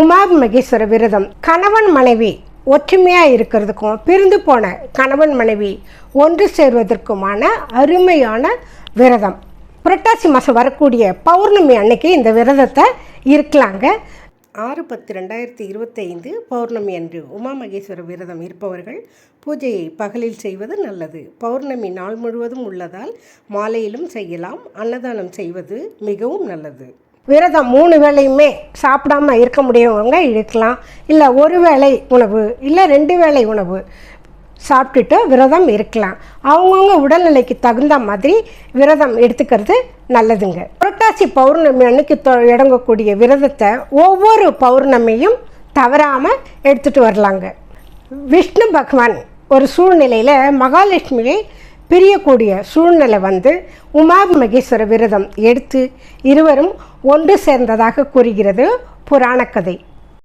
உமா மகேஸ்வர விரதம். கணவன் மனைவி ஒற்றுமையாக இருக்கிறதுக்கும் பிரிந்து போன கணவன் மனைவி ஒன்று சேர்வதற்குமான அருமையான விரதம். புரட்டாசி மாதம் வரக்கூடிய பௌர்ணமி அன்னைக்கு இந்த விரதத்தை இருக்கலாங்க. ஆறு பத்து ரெண்டாயிரத்தி இருபத்தைந்து பௌர்ணமி அன்று உமா மகேஸ்வர விரதம் இருப்பவர்கள் பூஜையை பகலில் செய்வது நல்லது. பௌர்ணமி நாள் முழுவதும் உள்ளதால் மாலையிலும் செய்யலாம் அன்னதானம் செய்வது மிகவும் நல்லது. விரதம் மூணு வேளையுமே சாப்பிடாம இருக்க முடியவங்க இருக்கலாம். இல்லை ஒரு வேளை உணவு இல்லை ரெண்டு வேளை உணவு சாப்பிட்டுட்டு விரதம் இருக்கலாம். அவங்கவுங்க உடல்நிலைக்கு தகுந்த மாதிரி விரதம் எடுத்துக்கிறது நல்லதுங்க. புரட்டாசி பௌர்ணமி அன்னைக்கு தொ- இடங்கக்கூடிய விரதத்தை ஒவ்வொரு பௌர்ணமியும் தவறாமல் எடுத்துகிட்டு வரலாங்க. விஷ்ணு பகவான் ஒரு சூழ்நிலையில் மகாலட்சுமியை பிரியக்கூடிய சூழ்நிலை வந்து உமா மகேஸ்வர விரதம் எடுத்து இருவரும் ஒன்று சேர்ந்ததாக கூறுகிறது புராணக்கதை.